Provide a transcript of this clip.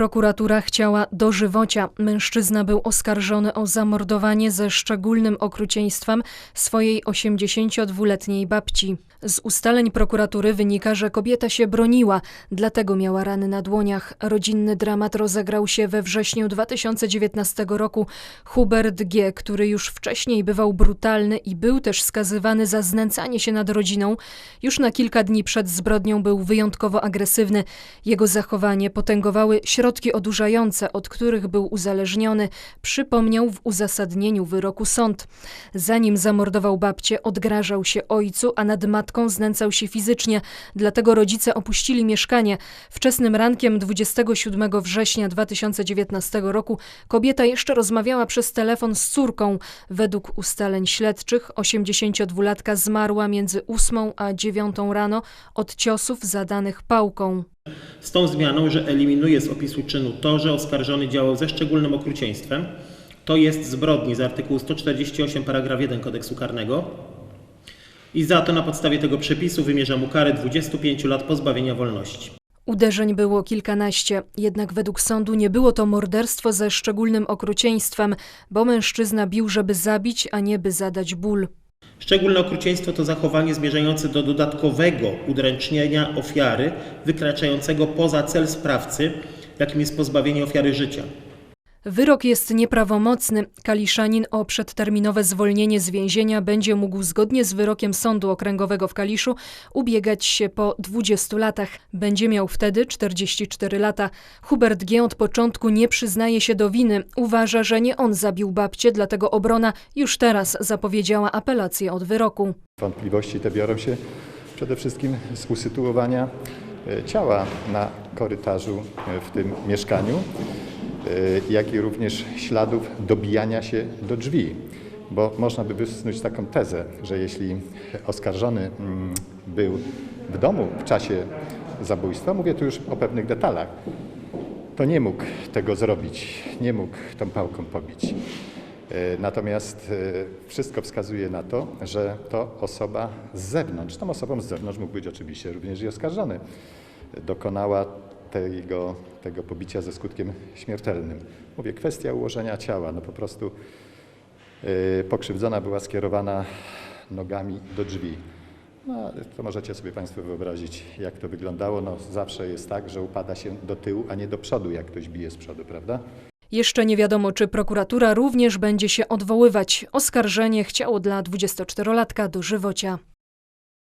Prokuratura chciała dożywocia. Mężczyzna był oskarżony o zamordowanie ze szczególnym okrucieństwem swojej 82-letniej babci. Z ustaleń prokuratury wynika, że kobieta się broniła, dlatego miała rany na dłoniach. Rodzinny dramat rozegrał się we wrześniu 2019 roku. Hubert G., który już wcześniej bywał brutalny i był też skazywany za znęcanie się nad rodziną, już na kilka dni przed zbrodnią był wyjątkowo agresywny. Jego zachowanie potęgowały środki odurzające, od których był uzależniony, przypomniał w uzasadnieniu wyroku sąd. Zanim zamordował babcię, odgrażał się ojcu, a nad matką znęcał się fizycznie, dlatego rodzice opuścili mieszkanie. Wczesnym rankiem 27 września 2019 roku kobieta jeszcze rozmawiała przez telefon z córką. Według ustaleń śledczych 82-latka zmarła między 8 a 9 rano od ciosów zadanych pałką. Z tą zmianą, że eliminuje z opisu czynu to, że oskarżony działał ze szczególnym okrucieństwem, to jest zbrodni z artykułu 148 paragraf 1 kodeksu karnego i za to na podstawie tego przepisu wymierza mu karę 25 lat pozbawienia wolności. Uderzeń było kilkanaście, jednak według sądu nie było to morderstwo ze szczególnym okrucieństwem, bo mężczyzna bił, żeby zabić, a nie by zadać ból. Szczególne okrucieństwo to zachowanie zmierzające do dodatkowego udręcznienia ofiary, wykraczającego poza cel sprawcy, jakim jest pozbawienie ofiary życia. Wyrok jest nieprawomocny. Kaliszanin o przedterminowe zwolnienie z więzienia będzie mógł zgodnie z wyrokiem Sądu Okręgowego w Kaliszu ubiegać się po 20 latach. Będzie miał wtedy 44 lata. Hubert G. od początku nie przyznaje się do winy. Uważa, że nie on zabił babcię, dlatego obrona już teraz zapowiedziała apelację od wyroku. Wątpliwości te biorą się przede wszystkim z usytuowania e, ciała na korytarzu e, w tym mieszkaniu, jak i również śladów dobijania się do drzwi. Bo można by wysnuć taką tezę, że jeśli oskarżony mm, był w domu w czasie zabójstwa, mówię tu już o pewnych detalach, to nie mógł tego zrobić, nie mógł tą pałką pobić. E, Natomiast e, wszystko wskazuje na to, że to osoba z zewnątrz, tą osobą z zewnątrz mógł być oczywiście również i oskarżony, dokonała tego, tego pobicia ze skutkiem śmiertelnym. Mówię, kwestia ułożenia ciała, no po prostu e, pokrzywdzona była skierowana nogami do drzwi. No, to możecie sobie Państwo wyobrazić, jak to wyglądało. No, zawsze jest tak, że upada się do tyłu, a nie do przodu, jak ktoś bije z przodu, prawda? Jeszcze nie wiadomo, czy prokuratura również będzie się odwoływać. Oskarżenie chciało dla 24-latka dożywocia.